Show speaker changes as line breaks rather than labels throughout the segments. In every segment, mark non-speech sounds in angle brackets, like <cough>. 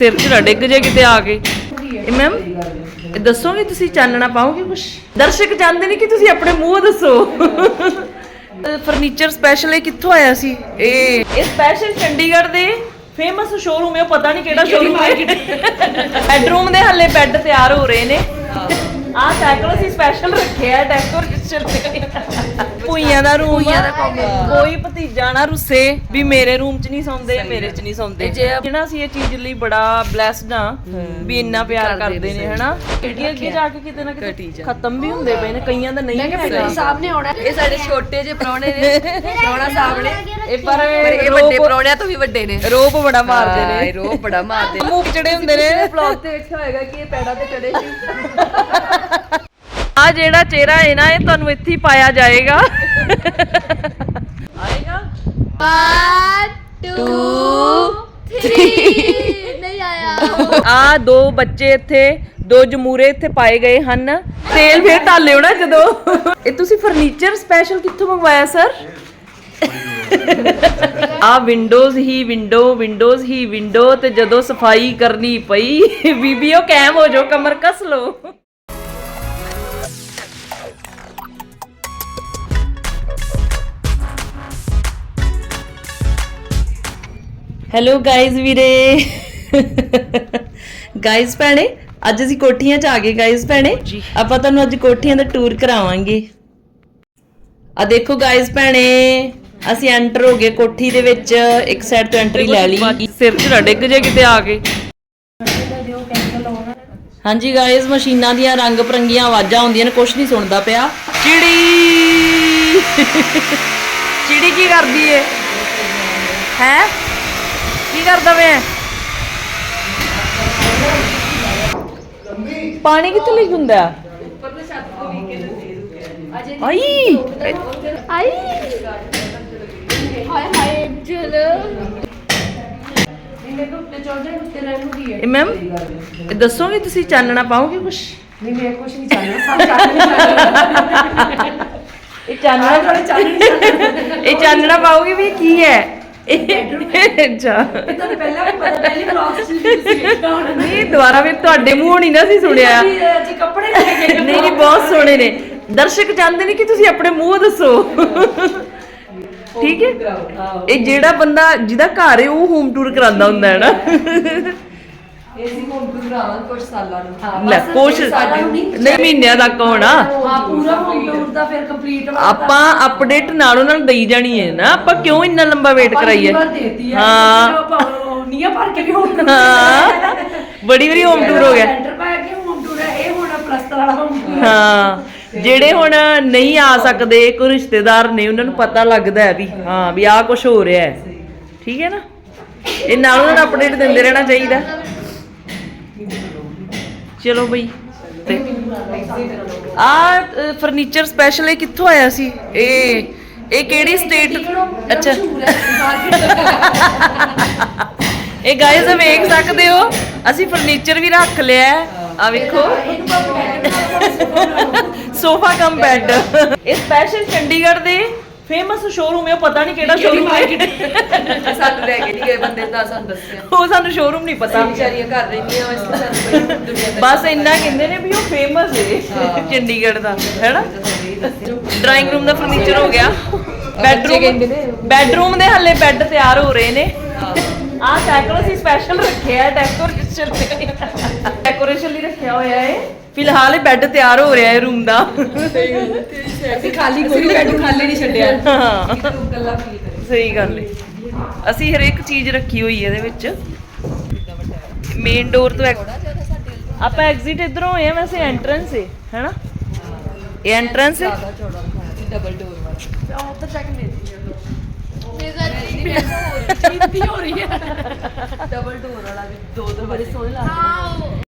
ਸਿਰ ਨਾ ਡਿੱਗ ਜੇ ਕਿਤੇ ਆ ਕੇ। ਇਹ ਮੈਮ ਇਹ ਦੱਸੋਗੇ ਤੁਸੀਂ ਚਾਨਣਾ ਪਾਓਗੇ ਕੁਝ ਦਰਸ਼ਕ ਜਾਣਦੇ ਨਹੀਂ ਕਿ ਤੁਸੀਂ ਆਪਣੇ ਮੂੰਹ ਦੱਸੋ। ਫਰਨੀਚਰ ਸਪੈਸ਼ਲ ਇਹ ਕਿੱਥੋਂ ਆਇਆ ਸੀ? ਇਹ ਇਹ ਸਪੈਸ਼ਲ ਚੰਡੀਗੜ੍ਹ ਦੇ ਫੇਮਸ ਸ਼ੋਰੂਮ ਹੈ ਪਤਾ ਨਹੀਂ ਕਿਹੜਾ ਸ਼ੋਰੂਮ ਹੈ। ਬੈਡਰੂਮ ਦੇ ਹੱਲੇ ਬੈੱਡ ਤਿਆਰ ਹੋ ਰਹੇ ਨੇ। ਆਹ ਸਾਈਕਲ ਅਸੀਂ ਸਪੈਸ਼ਲ ਰੱਖਿਆ ਡੈਕੋਰੇਸ਼ਨ ਤੇ। ਭੂਈਆਂ ਦਾ ਰੂਮ ਕੋਈ ਭਤੀਜਾ ਨਾ ਰੁੱਸੇ ਵੀ ਮੇਰੇ ਰੂਮ 'ਚ ਨਹੀਂ ਸੌਂਦੇ ਮੇਰੇ 'ਚ ਨਹੀਂ ਸੌਂਦੇ। ਜਿਹੜਾ ਅਸੀਂ ਇਹ ਚੀਜ਼ ਲਈ ਬੜਾ ਬlesed ਆ ਵੀ ਇੰਨਾ ਪਿਆਰ ਕਰਦੇ ਨੇ ਹਨਾ? ਅੱਗੇ ਅੱਗੇ ਜਾ ਕੇ ਕਿਤੇ ਨਾ ਕਿਤੇ ਖਤਮ ਵੀ ਹੁੰਦੇ ਪਏ ਨੇ ਕਈਆਂ ਦਾ ਨਹੀਂ ਹੈਗਾ।
ਸਾਹਮਣੇ ਆਉਣਾ। ਇਹ ਸਾਡੇ ਛੋਟੇ ਜਿਹੇ ਪ੍ਰਾਹੁਣੇ ਨੇ ਪ੍ਰਾਹੁਣਾ ਸਾਹਿਬ ਨੇ।
ਇਹ ਪਰ
ਇਹ ਵੱਡੇ ਪ੍ਰਾਹੁਣਿਆਂ ਤੋਂ ਵੀ ਵੱਡੇ ਨੇ।
ਰੋਪ ਬੜਾ ਮਾਰਦੇ ਨੇ।
ਰੋਹ ਬੜਾ ਮਾਰਦੇ ਨੇ।
ਮੂੰਹ ਚੜੇ ਹੁੰਦੇ ਨੇ।
ਵਲੌਗ ਤੇ ਵੇਖਿਆ ਹੋਏਗਾ ਕਿ ਇਹ ਪੈੜਾਂ ਤੇ ਚੜੇ ਸੀ।
ਆ ਜਿਹੜਾ ਚਿਹਰਾ ਹੈ ਨਾ ਇਹ ਤੁਹਾਨੂੰ ਇੱਥੇ ਹੀ ਪਾਇਆ ਜਾਏਗਾ। ਆਏਗਾ?
One, two, three. ਨਹੀਂ ਆਇਆ।
ਆ ਦੋ ਬੱਚੇ ਇੱਥੇ ਦੋ ਜਮੂਰੇ ਇੱਥੇ ਪਾਏ ਗਏ ਹਨ। ਤੇਲ ਫੇਰ ਢਾਲਿਓ ਨਾ ਜਦੋਂ। ਇਹ ਤੁਸੀਂ ਫਰਨੀਚਰ ਸਪੈਸ਼ਲ ਕਿੱਥੋਂ ਮੰਗਵਾਇਆ ਸਰ ਆ ਵਿੰਡੋਜ਼ ਹੀ ਵਿੰਡੋ ਵਿੰਡੋਜ਼ ਹੀ ਵਿੰਡੋ ਤੇ ਜਦੋਂ ਸਫ਼ਾਈ ਕਰਨੀ ਪਈ ਬੀਬੀਓ ਕੈਮ ਹੋ ਜਾਓ ਕਮਰ ਕਸ ਲੋ ਹੈਲੋ ਗਾਇਜ਼ ਵੀਰੇ। ਗਾਇਜ਼ ਭੈਣੇ ਅੱਜ ਅਸੀਂ ਕੋਠੀਆਂ 'ਚ ਆ ਗਏ ਗਾਇਜ਼ ਭੈਣੇ। ਆਪਾਂ ਤੁਹਾਨੂੰ ਅੱਜ ਕੋਠੀਆਂ ਦਾ ਟੂਰ ਕਰਾਵਾਂਗੇ। ਆ ਦੇਖੋ ਗਾਇਜ਼ ਭੈਣੇ ਅਸੀਂ ਐਂਟਰ ਹੋ ਗਏ ਕੋਠੀ ਦੇ ਵਿੱਚ। ਇੱਕ ਸਾਈਡ ਤੋਂ ਐਂਟਰੀ ਲੈ ਲਈ। ਸਿਰ 'ਚ ਨਾ ਡਿੱਗ ਜੇ ਕਿਤੇ ਆ ਕੇ। ਹਾਂਜੀ ਗਾਇਜ਼ ਮਸ਼ੀਨਾਂ ਦੀਆਂ ਰੰਗ ਪਰੰਗੀਆਂ ਆਵਾਜ਼ਾਂ ਆਉਂਦੀਆਂ ਨੇ ਕੁਝ ਨਹੀਂ ਸੁਣਦਾ ਪਿਆ। ਚਿੜੀ। ਚਿੜੀ ਕੀ ਕਰਦੀ ਏ? ਹੈ? ਕੀ ਕਰਦਾ ਵੇ ਪਾਣੀ ਕਿੱਥੇ ਲਿਖ ਹੁੰਦਾ? ਆਈ।
ਆਈ। ਹਾਏ ਹਾਏ ਜਲ।
ਇਹ ਮੈਮ ਇਹ ਦੱਸੋਗੇ ਤੁਸੀਂ ਚਾਨਣਾ ਪਾਓਗੇ ਕੁਝ
ਨਹੀਂ ਮੈਂ ਕੁਝ ਨਹੀਂ ਸਭ ਚਾਹਣਾ
ਇਹ ਚਾਨਣਾ ਇਹ ਚਾਨਣਾ ਪਾਓਗੇ ਵੀ ਕੀ ਹੈ? ਇਹ
ਪਹਿਲਾਂ ਵੀ ਪਤਾ ਪਹਿਲੀ ਵਲੌਗ ਚ ਹੋਣਾ।
ਨਹੀਂ ਦੁਬਾਰਾ ਵੀ ਤੁਹਾਡੇ ਮੂੰਹੋਂ ਨਹੀਂ ਨਾ ਸੀ ਸੁਣਿਆ।
ਜੀ ਕੱਪੜੇ ਲੈ ਕੇ
ਨਹੀਂ ਨਹੀਂ ਬਹੁਤ ਸੋਹਣੇ ਨੇ। ਦਰਸ਼ਕ ਜਾਣਦੇ ਨਹੀਂ ਕਿ ਤੁਸੀਂ ਆਪਣੇ ਮੂੰਹ ਦੱਸੋ। ਠੀਕ ਹੈ। ਇਹ ਜਿਹੜਾ ਬੰਦਾ ਜਿਹਦਾ ਘਰ ਹੈ ਉਹ ਹੋਮ ਟੂਰ ਕਰਾਉਂਦਾ ਹੁੰਦਾ ਹੈ ਨਾ।
ਇਹ ਸੀ ਹੋਮ ਟੂਰ ਕਰਾਵਾਂ ਕੁਝ ਸਾਲਾਂ ਨੂੰ। ਹਾਂ
ਲੈ ਕੁਛ ਨਹੀਂ ਮਹੀਨਿਆਂ ਤੱਕ ਹੋਣਾ।
ਹਾਂ ਪੂਰਾ ਹੋਮ ਟੂਰ ਦਾ ਫਿਰ ਕੰਪਲੀਟ
ਆਪਾਂ ਅਪਡੇਟ ਨਾਲੋਂ ਨਾਲ ਦੇਈ ਜਾਣੀ ਹੈ ਨਾ। ਆਪਾਂ ਕਿਉਂ ਇੰਨਾ ਲੰਬਾ ਵੇਟ ਕਰਾਈਏ?
ਦੇਤੀ ਹੈ
ਹਾਂ।
ਨੀਆਂ ਭਰ ਕੇ ਵੀ ਹੋਮ ਟੂਰ
ਹਾਂ। ਬੜੀ ਵਾਰੀ ਹੋਮ ਟੂਰ ਹੋ ਗਿਆ।
ਸੈਂਟਰ ਪਾ ਕੇ ਹੋਮ ਟੂਰ ਹੈ ਇਹ ਹੋਣਾ ਪਲਸਤਰ ਵਾਲਾ ਹੋਮ ਟੂਰ
ਹਾਂ। ਜਿਹੜੇ ਹੁਣ ਨਹੀਂ ਆ ਸਕਦੇ ਕੋਈ ਰਿਸ਼ਤੇਦਾਰ ਨੇ ਉਹਨਾਂ ਨੂੰ ਪਤਾ ਲੱਗਦਾ ਹੈ ਵੀ ਹਾਂ ਵੀ ਆਹ ਕੁਝ ਹੋ ਰਿਹਾ ਹੈ। ਠੀਕ ਹੈ ਨਾ? ਇਹ ਨਾਲੋਂ ਨਾਲ ਅਪਡੇਟ ਦਿੰਦੇ ਰਹਿਣਾ ਚਾਹੀਦਾ। ਚਲੋ ਬਈ। ਆ ਫਰਨੀਚਰ ਸਪੈਸ਼ਲ ਇਹ ਕਿੱਥੋਂ ਆਇਆ ਸੀ? ਇਹ ਇਹ ਕਿਹੜੀ ਸਟੇਟ ਅੱਛਾ। ਇਹ ਗਾਇਜ਼ ਵੇਖ ਸਕਦੇ ਹੋ। ਅਸੀਂ ਫਰਨੀਚਰ ਵੀ ਰੱਖ ਲਿਆ ਹੈ। ਆ ਵੇਖੋ। Sofa cum bed. ਇਹ ਸਪੈਸ਼ਲ ਚੰਡੀਗੜ੍ਹ ਦੇ ਫੇਮਸ ਸ਼ੋਰੂਮ ਹੈ ਉਹ ਪਤਾ ਨਹੀਂ ਕਿਹੜਾ ਸ਼ੋਰੂਮ ਹੈ।
ਸਾਨੂੰ ਲੈ ਕੇ ਨਹੀਂ ਗਏ ਬੰਦੇ ਦਾ ਸਾਨੂੰ ਦੱਸਿਆ।
ਉਹ ਸਾਨੂੰ ਸ਼ੋਰੂਮ ਨਹੀਂ ਪਤਾ।
ਵਿਚਾਰੀਆਂ ਘਰ ਰਹਿੰਦੀਆਂ ਵੈਸੇ ਸਾਨੂੰ ਕੋਈ ਦੁਨੀਆ ਦਾ
ਬਸ ਇੰਨਾ ਕਹਿੰਦੇ ਨੇ ਵੀ ਉਹ ਫੇਮਸ ਹੈ। ਚੰਡੀਗੜ੍ਹ ਦਾ ਹੈਨਾ? ਡਰਾਇੰਗ ਰੂਮ ਦਾ ਫਰਨੀਚਰ ਹੋ ਗਿਆ। ਬੈਡਰੂਮ ਬੈਡਰੂਮ ਦੇ ਹੱਲੇ ਬੈੱਡ ਤਿਆਰ ਹੋ ਰਹੇ ਨੇ। ਆਹ ਸਾਈਕਲ ਅਸੀਂ ਸਪੈਸ਼ਲ ਰੱਖਿਆ ਡੈਕੋਰੇਸ਼ਨ ਲਈ ਡੈਕੋਰੇਸ਼ਨ ਲਈ ਰੱਖਿਆ ਹੋਇਆ ਹੈ। ਫਿਲਹਾਲ ਇਹ ਬੈੱਡ ਤਿਆਰ ਹੋ ਰਿਹਾ ਹੈ ਰੂਮ ਦਾ।
ਅਸੀਂ ਖਾਲੀ ਕੋਈ ਬੈੱਡ ਖਾਲੀ ਨਹੀਂ ਛੱਡਿਆ।
ਹਾਂ।
ਗੱਲਾਂ ਫੀਲ ਕਰੀ
ਸਹੀ ਗੱਲ ਹੈ। ਅਸੀਂ ਹਰੇਕ ਚੀਜ਼ ਰੱਖੀ ਹੋਈ ਹੈ ਇਹਦੇ ਵਿੱਚ। ਮੇਨ ਡੋਰ ਤੋਂ ਆਪਾਂ ਐਗਜ਼ਿਟ ਇਧਰੋਂ ਹੋਏ ਆ ਵੈਸੇ ਐਂਟਰੈਂਸ ਹੈ ਹੈਨਾ? ਇਹ ਐਂਟਰੈਂਸ ਹੈ?
ਡਬਲ ਡੋਰ ਵਾਲਾ। ਉਹ ਤਾਂ ਚੈੱਕ ਨਹੀਂ
ਹੋ ਰਹੀ। ਹੈ
ਡਬਲ ਡੋਰ ਵਾਲਾ ਵੀ ਦੋ ਦੋ ਬੜੇ ਸੋਹਣੇ ਲੱਗਦੇ
ਆ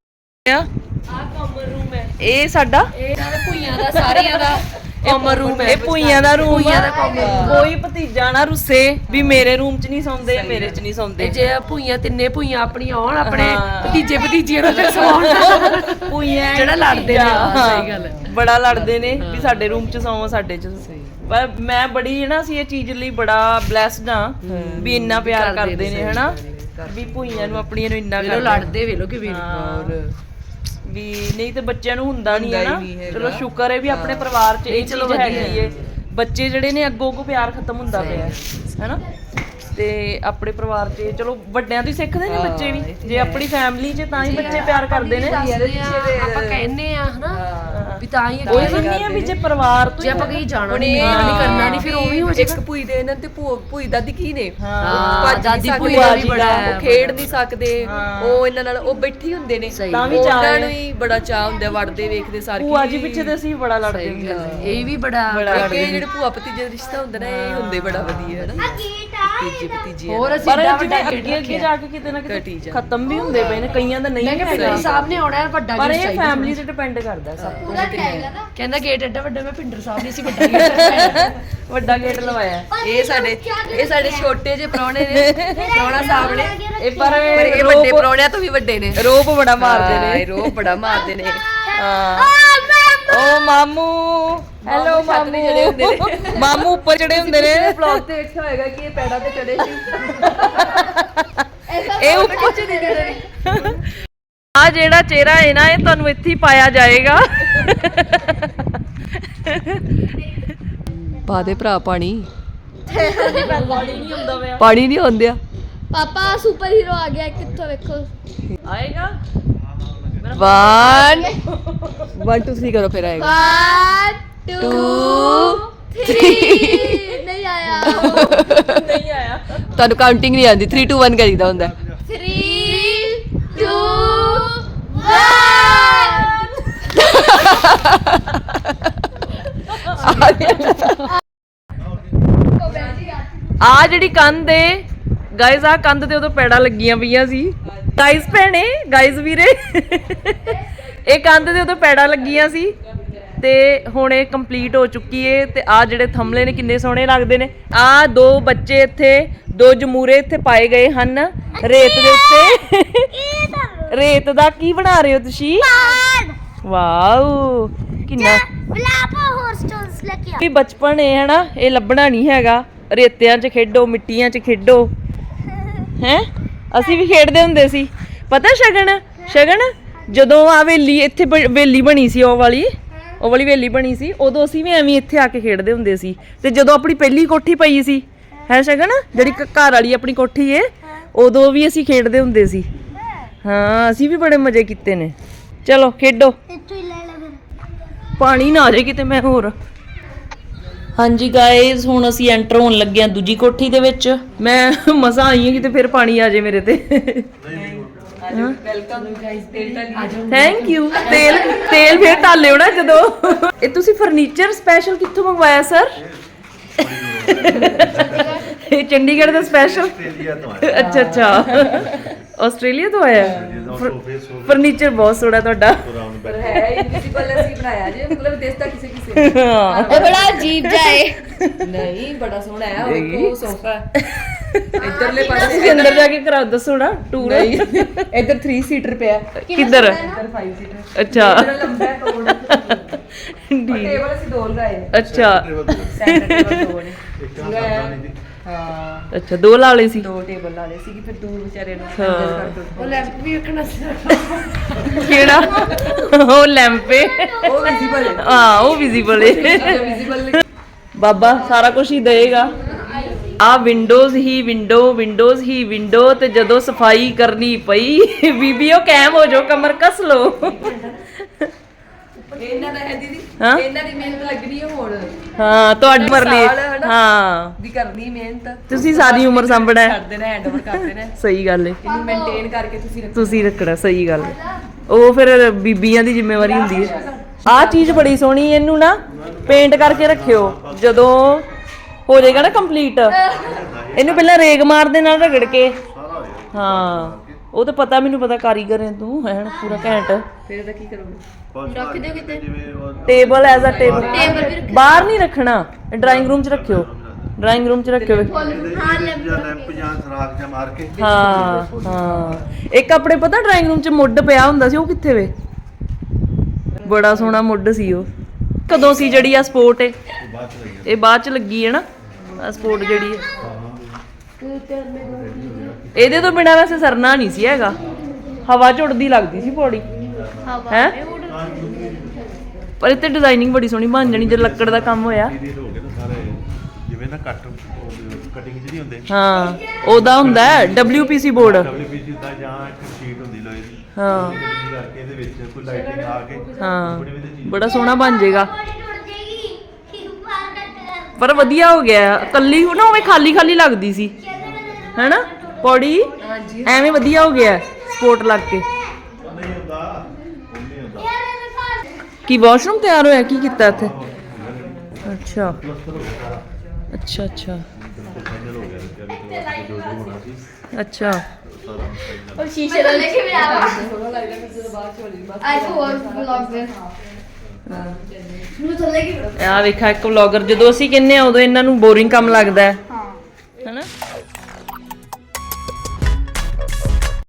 ਆ ਕਾਮਨ ਰੂਮ ਹੈ
ਇਹ ਸਾਡਾ?
ਇਹ ਭੁਈਆਂ ਦਾ ਸਾਰਿਆਂ ਦਾ
ਕਾਮਨ ਰੂਮ ਹੈ
ਇਹ ਭੂਈਆਂ ਦਾ ਰੂਮ
ਭੂਈਆਂ ਦਾ room
ਕੋਈ ਭਤੀਜਾ ਨਾ ਰੁੱਸੇ ਵੀ ਮੇਰੇ ਰੂਮ 'ਚ ਨਹੀਂ ਸੌਂਦੇ ਮੇਰੇ 'ਚ ਨਹੀਂ
ਤੇ
ਸੌਂਦੇ
ਜੇ ਭੂਈਆਂ ਤਿੰਨੇ ਭੂਈਆਂ ਆਪਣੀਆਂ ਆਉਣ ਆਪਣੇ
ਹਾਂ।
ਭਤੀਜੇ ਭਤੀਜੀਆਂ ਨੂੰ ਫਿਰ ਸਵਾਉਣ
ਭੂਈਆਂ <laughs>
ਜਿਹੜਾ ਲੜਦੇ ਨੇ ਹਾਂ, ਸਹੀ ਗੱਲ ਹੈ।
ਬੜਾ ਲੜਦੇ ਨੇ ਵੀ ਸਾਡੇ ਰੂਮ 'ਚ ਸੌਂ ਸਾਡੇ 'ਚ ਪਰ ਮੈਂ ਬੜੀ ਨਾ ਸੀ ਇਹ ਚੀਜ਼ ਲਈ ਬੜਾ ਬlesed ਆ ਵੀ ਇੰਨਾ ਪਿਆਰ
ਕਰਦੇ ਨੇ,
ਹਨਾ। ਵੀ ਭੂਈਆਂ ਨੂੰ ਆਪਣੀਆਂ ਨੂੰ ਇੰਨਾ ਕਰਦੇ
ਲੜਦੇ ਵੇਲੋ ਕਿ ਵੀਰ
ਹਾਂ। ਵੀ ਨਹੀਂ ਤੇ ਬੱਚਿਆਂ ਨੂੰ ਹੁੰਦਾ ਨਹੀਂ ਹੈ
ਹੁੰਦਾ
ਨਾ।
ਹੀ ਨਹੀਂ ਹੈਗਾ।
ਚਲੋ ਸ਼ੁਕਰ ਹੈ ਵੀ ਆਪਣੇ ਪਰਿਵਾਰ 'ਚ ਇਹ ਚੀਜ਼ ਹੈਗੀ ਏ। ਬੱਚੇ ਜਿਹੜੇ ਨੇ ਅੱਗੋਂ ਅੱਗੋਂ ਪਿਆਰ ਖਤਮ ਹੁੰਦਾ ਪਿਆ ਹੈ ਹੈਨਾ? ਤੇ ਆਪਣੇ ਪਰਿਵਾਰ 'ਚ ਚਲੋ ਵੱਡਿਆਂ ਤੋਂ ਹੀ ਸਿੱਖਦੇ ਨੇ ਬੱਚੇ ਵੀ। ਜੇ ਆਪਣੀ ਫੈਮਿਲੀ 'ਚ ਤਾਂ ਹੀ ਬੱਚੇ ਪਿਆਰ ਕਰਦੇ ਨੇ।
ਆ, ਆਪਾਂ ਕਹਿੰਨੇ ਆ ਹਨਾ? ਵੀ ਤਾਂ ਹੀ
ਕੋਈ ਨਹੀਂ ਹੈ ਵੀ ਜੇ ਪਰਿਵਾਰ ਤੋਂ
ਜੇ ਆਪਾਂ ਕਹੀਂ ਜਾਣਾ ਨਹੀਂ ਕਰਨਾ ਨਹੀਂ ਫਿਰ ਉਹ ਵੀ ਹੋ
ਇੱਕ ਭੂਈ ਦੇ ਇਹਨਾਂ ਤੇ ਭੂਈ ਦਾਦੀ ਕੀ ਨੇ?
ਹਾਂ।
ਉਹ ਭੱਜ
ਦਾਦੀ ਭੂਈ
ਸਕਦੇ,
ਦਾ ਵੀ ਬੜਾ
ਉਹ ਖੇਡ ਨਹੀਂ ਸਕਦੇ। ਉਹ ਇਹਨਾਂ ਨਾਲ ਉਹ ਬੈਠੀ ਹੁੰਦੇ ਨੇ।
ਤਾਂ ਵੀ
ਉਹਨਾਂ
ਚਾਅ
ਨੂੰ ਹੀ ਬੜਾ ਚਾਹ ਹੁੰਦਾ ਵੜਦੇ ਵੇਖਦੇ ਸਾਰ
ਭੂਆ ਜੀ ਪਿੱਛੇ ਤੇ ਅਸੀਂ ਬੜਾ ਲੜਦੇ ਹੁੰਦੇ ਸੀ।
ਇਹ ਵੀ ਬੜਾ
ਕਿ ਜਿਹੜੇ ਭੂਆ ਭਤੀਜੇ ਦਾ ਰਿਸ਼ਤਾ ਹੁੰਦਾ ਨਾ ਇਹ ਹੁੰਦੇ ਬੜਾ ਵਧੀਆ। ਹੈ। ਨਾ ਭਤੀਜੇ ਭਤੀਜੀ
ਹੋਰ ਅਸੀਂ
ਪਰ ਜਿਵੇਂ
ਵੱਡਾ
ਅੱਗੇ ਅੱਗੇ ਜਾ ਕੇ ਕਿਤੇ ਨਾ
ਘਟੀ
ਕਿਤੇ
ਜਾ।
ਖਤਮ ਵੀ ਹੁੰਦੇ ਪਏ ਨੇ ਕਈਆਂ ਦਾ ਨਹੀਂ
ਮੈਂ ਕਿਹਾ
ਹੈਗਾ।
ਪਿੰਡਰ ਸਾਹਿਬ ਨੇ ਆਉਣਾ ਹੈ ਵੱਡਾ
ਪਰ
ਗੇਟ
ਇਹ ਫੈਮਿਲੀ ਤੇ ਡਿਪੈਂਡ ਕਰਦਾ ਸਭ ਤੋਂ।
ਕਹਿੰਦਾ ਗੇਟ ਐਡਾ ਵੱਡਾ ਮੈਂ ਪਿੰਡਰ ਸਾਹਿਬ ਨੇ ਸੀ ਵੱਡਾ ਗੇਟ
ਵੱਡਾ ਗੇਟ ਲਵਾਇਆ।
ਇਹ ਸਾਡੇ ਇਹ ਸਾਡੇ ਛੋਟੇ ਜਿਹੇ ਪ੍ਰਾਹੁਣੇ ਨੇ ਪ੍ਰਾਹੁਣਾ ਸਾਹਿਬ ਨੇ।
ਇਹ ਪਰ
ਪਰ ਇਹ ਵੱਡੇ ਪ੍ਰਾਹੁਣਿਆਂ ਤੋਂ ਵੀ ਵੱਡੇ ਨੇ।
ਰੋਪ ਬੜਾ ਮਾਰਦੇ ਨੇ।
ਰੋਹ ਬੜਾ ਮਾਰਦੇ ਨੇ।
ਹਾਂ। ਓ ਮਾਮੂ। ਹੈਲੋ
ਤੇ ਚੜੇ ਹੁੰਦੇ
ਮਾਮੂ ਮਾਮੂ ਉੱਪਰ ਚੜੇ ਹੁੰਦੇ ਨੇ।
ਵਲੌਗ ਤੇ ਵੇਖਿਆ ਹੋਏਗਾ ਕਿ ਇਹ ਪੈੜਾਂ ਤੇ ਚੜੇ ਸੀ। <laughs>
ਇਹ ਉੱਪਰ ਆ ਜਿਹੜਾ ਚਿਹਰਾ ਹੈ ਨਾ ਇਹ ਤੁਹਾਨੂੰ ਇੱਥੇ ਹੀ ਪਾਇਆ ਜਾਏਗਾ।
ਪਾ ਦੇ ਭਰਾ ਪਾਣੀ।
ਬੋਡੀ ਨਹੀਂ ਹੁੰਦਾ ਪਿਆ।
ਪਾਣੀ ਨਹੀਂ ਆਉਂਦਿਆ।
ਪਾਪਾ ਸੁਪਰ ਹੀਰੋ ਆ ਗਿਆ ਕਿੱਥੋਂ ਵੇਖੋ।
ਆਏਗਾ।
1 1 2 3 ਕਰੋ ਫਿਰ ਆਏਗਾ।
1 2 3 ਨਹੀਂ ਆਇਆ
ਨਹੀਂ ਆਇਆ
ਤੁਹਾਨੂੰ ਕਾਊਂਟਿੰਗ ਨਹੀਂ ਆਉਂਦੀ 3 2 1 ਕਰੀਦਾ ਹੁੰਦਾ
3 2
ਆ ਜਿਹੜੀ ਕੰਧ ਏ ਗਾਇਜ਼ ਆ ਕੰਧ ਤੇ ਉਦੋਂ ਪੈੜਾ ਲੱਗੀਆਂ ਪਈਆਂ ਸੀ। ਗਾਇਜ਼ ਭੈਣੇ ਗਾਇਜ਼ ਵੀਰੇ। <laughs> ਇਹ ਕੰਧ ਤੇ ਉਦੋਂ ਪੈੜਾ ਲੱਗੀਆਂ ਸੀ। ਤੇ ਹੁਣ ਇਹ ਕੰਪਲੀਟ ਹੋ ਚੁੱਕੀ ਏ ਤੇ ਆ ਜਿਹੜੇ ਥੰਮਲੇ ਨੇ ਕਿੰਨੇ ਸੋਹਣੇ ਲੱਗਦੇ ਨੇ। ਆ ਦੋ ਬੱਚੇ ਇੱਥੇ ਦੋ ਜਮੂਰੇ ਇੱਥੇ ਪਾਏ ਗਏ ਹਨ। ਰੇਤ ਦੇ ਉੱਤੇ। ਰੇਤ ਦਾ ਕੀ ਬਣਾ ਰਹੇ ਹੋ ਤੁਸੀਂ? ਵਾਓ ਕਿੰਨਾ
ਬਲਾਪਾ ਹੋਸਟਲਸ ਲੈ ਕੇ
ਵੀ ਬਚਪਨ ਹੈ ਹਨਾ? ਇਹ ਲੱਭਣਾ ਨਹੀਂ ਹੈਗਾ। ਰੇਤਿਆਂ 'ਚ ਖੇਡੋ ਮਿੱਟੀਆਂ 'ਚ ਖੇਡੋ। ਹੈ? ਅਸੀਂ ਵੀ ਖੇਡਦੇ ਹੁੰਦੇ ਸੀ। ਪਤਾ ਸ਼ਗਨ? ਸ਼ਗਨ? ਜਦੋਂ ਆ ਵੇਲੀ ਇੱਥੇ ਵੇਲੀ ਬਣੀ ਸੀ ਉਹ ਵਾਲੀ। ਉਹ ਵਾਲੀ ਵੇਲੀ ਬਣੀ ਸੀ ਉਦੋਂ ਅਸੀਂ ਵੀ ਐਵੇਂ ਇੱਥੇ ਆ ਕੇ ਖੇਡਦੇ ਹੁੰਦੇ ਸੀ। ਤੇ ਜਦੋਂ ਆਪਣੀ ਪਹਿਲੀ ਕੋਠੀ ਪਈ ਸੀ ਹੈ ਸ਼ਗਨ? ਜਿਹੜੀ ਕ- ਘਰ ਵਾਲੀ ਆਪਣੀ ਕੋਠੀ ਏ ਉਦੋਂ ਵੀ ਅਸੀਂ ਖੇਡਦੇ ਹੁੰਦੇ ਸੀ। ਹਾਂ ਅਸੀਂ ਵੀ ਬੜੇ ਮਜ਼ੇ ਕੀਤੇ ਨੇ। ਚਲੋ ਖੇਡੋ।
ਇੱਥੋਂ ਹੀ ਲੈ ਲੈ ਫਿਰ।
ਪਾਣੀ ਨਾ ਆ ਜਾਏ ਕਿਤੇ ਮੈਂ ਹੋਰ। ਹਾਂਜੀ ਗਾਇਜ਼ ਹੁਣ ਅਸੀਂ ਐਂਟਰ ਹੋਣ ਲੱਗੇ ਹਾਂ ਦੂਜੀ ਕੋਠੀ ਦੇ ਵਿੱਚ। ਮੈਂ ਮਜ਼ਾ ਆਈ ਹਾਂ ਕਿਤੇ ਫਿਰ ਪਾਣੀ ਆ ਜਾਏ ਮੇਰੇ ਤੇ।
ਵੈਲਕਮ ਗਾਇਸ ਦਿਲ
ਥੈਂਕ ਯੂ ਤੇਲ ਤੇਲ ਫਿਰ ਢਾਲਿਓ ਨਾ ਜਦੋਂ। ਇਹ ਤੁਸੀਂ ਫਰਨੀਚਰ ਸਪੈਸ਼ਲ ਕਿੱਥੋਂ ਮੰਗਵਾਇਆ ਸਰ ਇਹ ਚੰਡੀਗੜ੍ਹ ਦਾ ਸਪੈਸ਼ਲ
ਆਸਟ੍ਰੇਲੀਆ ਤੋਂ ਆਇਆ।
ਅੱਛਾ ਅੱਛਾ। ਆਸਟ੍ਰੇਲੀਆ ਤੋਂ ਆਇਆ?
ਜਿਹਦਾ ਸੋਫੇ ਸੋਫੇ।
ਫਰਨੀਚਰ ਬਹੁਤ ਸੋਹਣਾ ਤੁਹਾਡਾ।
ਰਾਉਂਡ
ਪਰ ਹੈ ਇਨਵਿਜ਼ੀਬਲ ਅਸੀਂ ਬਣਾਇਆ ਜੇ ਮਤਲਬ ਦੇਸਤਾ ਕਿਸੇ ਕਿਸੇ।
ਹਾਂ।
ਇਹ ਬੜਾ ਅਜੀਬ ਜਾਏ
ਨਹੀਂ ਬੜਾ ਸੋਹਣਾ ਹੈ ਉਹ ਉਹ ਸੋਫਾ। ਇੱਧਰਲੇ ਪਾਸੇ
ਤੁਸੀਂ ਅੰਦਰ ਜਾ ਕੇ ਕਰਾ ਦੱਸੋ ਨਾ ਟੂਰ
ਇੱਧਰ 3 ਸੀਟਰ ਪਿਆ।
ਕਿੱਧਰ?
ਇੱਧਰ 5 ਸੀਟਰ
ਅੱਛਾ।
ਬੜਾ ਲੰਬਾ ਹੈ <laughs>
ਠੀਕ।
ਟੇਬਲ ਅਸੀਂ ਦੋ ਲਗਾਏ।
ਅੱਛਾ।
ਸੈਂਟਰ ਟੇਬਲ ਦੋ। ਨੇ।
ਨਹੀਂ
ਹਾਂ।
ਅੱਛਾ ਦੋ ਲਾ ਲਏ ਸੀ।
ਦੋ ਟੇਬਲ ਲਾ ਲਏ ਸੀ ਫਿਰ ਦੂਰ ਵਿਚਾਰੇ ਨੂੰ।
ਉਹ ਲੈਫਟ ਵੀ ਰੱਖਣਾ ਸੀ।
ਕਿਹੜਾ? ਉਹ ਲੈਂਪੇ
ਉਹ ਵਿਜ਼ੀਬਲ ਹੈ
ਹਾਂ ਉਹ ਵਿਜ਼ੀਬਲ ਹੈ
ਵਿਜ਼ੀਬਲ
ਬਾਬਾ ਸਾਰਾ ਕੁਝ ਹੀ ਦੇਗਾ ਆ ਵਿੰਡੋਜ਼ ਹੀ ਵਿੰਡੋ ਵਿੰਡੋਜ਼ ਹੀ ਵਿੰਡੋ ਤੇ ਜਦੋਂ ਸਫ਼ਾਈ ਕਰਨੀ ਪਈ ਬੀਬੀਓ ਕੈਮ ਹੋ ਜਾਓ ਕਮਰ ਕਸ ਲੋ
ਇਹਨਾਂ ਦਾ ਹੈ ਦੀਦੀ
ਹਾਂ?
ਇਹਨਾਂ ਦੀ ਮਿਹਨਤ ਲੱਗਣੀ ਹੈ ਹੁਣ।
ਹਾਂ ਤੁਹਾਡੀ
ਸਾਲ ਹਨਾ?
ਹਾਂ।
ਵੀ ਕਰਨੀ ਮਿਹਨਤ।
ਤੁਸੀਂ ਸਾਰੀ ਉਮਰ ਸੰਭਣਾ ਹੈ।
ਛੱਡ ਦੇਣਾ ਹੈਂਡ ਓਵਰ ਕਰ ਦੇਣਾ
ਸਹੀ ਗੱਲ ਹੈ
ਇਹਨੂੰ ਮੇਨਟੇਨ ਕਰਕੇ ਤੁਸੀਂ ਰੱਖੋ
ਤੁਸੀਂ ਰੱਖਣਾ ਸਹੀ ਗੱਲ ਹੈ ਉਹ ਫਿਰ ਬੀਬੀਆਂ ਦੀ ਜ਼ਿੰਮੇਵਾਰੀ ਹੁੰਦੀ ਹੈ ਆਹ ਚੀਜ਼ ਬੜੀ ਸੋਹਣੀ ਇਹਨੂੰ ਨਾ ਪੇਂਟ ਕਰਕੇ ਰੱਖਿਓ। ਜਦੋਂ ਹੋ ਜਾਏਗਾ ਨਾ ਕੰਪਲੀਟ ਇਹਨੂੰ ਪਹਿਲਾਂ ਰੇਗ ਮਾਰ ਦੇ ਨਾਲ ਰਗੜ ਕੇ। ਹਾਂ ਉਹ ਤਾਂ ਪਤਾ ਮੈਨੂੰ ਪਤਾ ਕਾਰੀਗਰ ਹੈ ਤੂੰ ਹੈ ਪੂਰਾ ਘੈਂਟ।
ਫਿਰ ਇਹਦਾ ਕੀ ਕਰੋਗੇ?
ਰੱਖ ਦਿਓ ਕਿਤੇ। ਜਿਵੇਂ ਉਹ
ਟੇਬਲ ਐਜ਼ ਅ ਟੇਬਲ ਬਾਹਰ ਨਹੀਂ ਰੱਖਣਾ ਡਰਾਇੰਗ ਰੂਮ 'ਚ ਰੱਖਿਓ। ਡਰਾਇੰਗ ਰੂਮ 'ਚ ਰੱਖਿਓ।
ਹਾਂ ਲੈਂਪ ਜਾਂ ਲੈਂਪ ਜਾਂ ਸਰਾਖ ਜਾਂ ਮਾਰ ਕੇ।
ਹਾਂ ਹਾਂ। ਇੱਕ ਆਪਣੇ ਪਤਾ ਡਰਾਇੰਗ ਰੂਮ 'ਚ ਮੁੱਢ ਪਿਆ ਹੁੰਦਾ ਸੀ ਉਹ ਕਿੱਥੇ ਵੇ? ਬੜਾ ਸੋਹਣਾ ਮੁੱਢ ਸੀ ਉਹ। ਕਦੋਂ ਸੀ ਜਿਹੜੀ ਆ ਸਪੋਰਟ ਇਹ?
ਬਾਅਦ ਚ ਲੱਗੀ
ਇਹ ਬਾਅਦ ਚ ਲੱਗੀ ਹੈ ਨਾ? ਆ ਸਪੋਰਟ ਜਿਹੜੀ ਹੈ। ਇਹਦੇ ਤੋਂ ਬਿਨਾਂ ਵੈਸੇ ਸਰਨਾ ਨਹੀਂ ਸੀ ਹੈਗਾ। ਹਵਾ ਉੱਡਦੀ ਲੱਗਦੀ ਸੀ ਪੌੜੀ। ਹੈ? ਪਰ ਇੱਥੇ ਡਿਜ਼ਾਈਨਿੰਗ ਬੜੀ ਸੋਹਣੀ ਬਣ ਜਾਣੀ ਜੇ ਲੱਕੜ ਦਾ ਕੰਮ ਹੋਇਆ।
ਹੋ ਗਏ ਨਾ ਸਾਰੇ ਜਿਵੇਂ ਨਾ ਕੱਟ ਕਟਿੰਗ ਜਿਹੜੀ ਹੁੰਦੇ।
ਹਾਂ ਉਹਦਾ ਹੁੰਦਾ ਹੈ WPC ਬੋਰਡ
WPC ਦਾ ਜਾਂ ਇੱਕ ਸ਼ੀਟ ਹੁੰਦੀ ਲੋਹੇ ਦੀ
ਹਾਂ।
cutting ਕਰਕੇ ਇਹਦੇ ਵਿੱਚ ਕੋਈ ਲਾਈਟਿੰਗ ਆ ਕੇ
ਹਾਂ
ਬੜੀ
ਸੋਹਣਾ ਬਣ ਜਾਏਗਾ। ਪਰ ਵਧੀਆ ਹੋ ਗਿਆ। ਕੱਲੀ ਨਾ ਉਵੇਂ ਖਾਲੀ ਖਾਲੀ ਲੱਗਦੀ ਸੀ। ਹੈਨਾ? ਪੌੜੀ? ਐਵੇਂ ਵਧੀਆ ਹੋ ਗਿਆ ਸਪੋਰਟ ਲੱਗ ਕੇ। ਕੀ ਵਾਸ਼ਰੂਮ ਤਿਆਰ ਹੋਇਆ? ਕੀ ਕੀਤਾ ਇੱਥੇ? ਅੱਛਾ। ਅੱਛਾ ਅੱਛਾ।
ਹੋ
ਅੱਛਾ।
ਉਹ ਸ਼ੀਸ਼ੇ ਦਾ ਲੈ ਕੇ ਵੀ ਆਵਾ ਫਿਰ ਆਈ ਕੋ ਹੋਰ ਵਲੌਗ ਦੇ। ਨੂੰ ਥੱਲੇ ਕੀ
ਆ ਵੇਖਾ, ਇੱਕ ਵਲੌਗਰ ਜਦੋਂ ਅਸੀਂ ਕਹਿੰਨੇ ਆ, ਉਦੋਂ ਇਹਨਾਂ ਨੂੰ ਬੋਰਿੰਗ ਕੰਮ ਲੱਗਦਾ ਹੈ।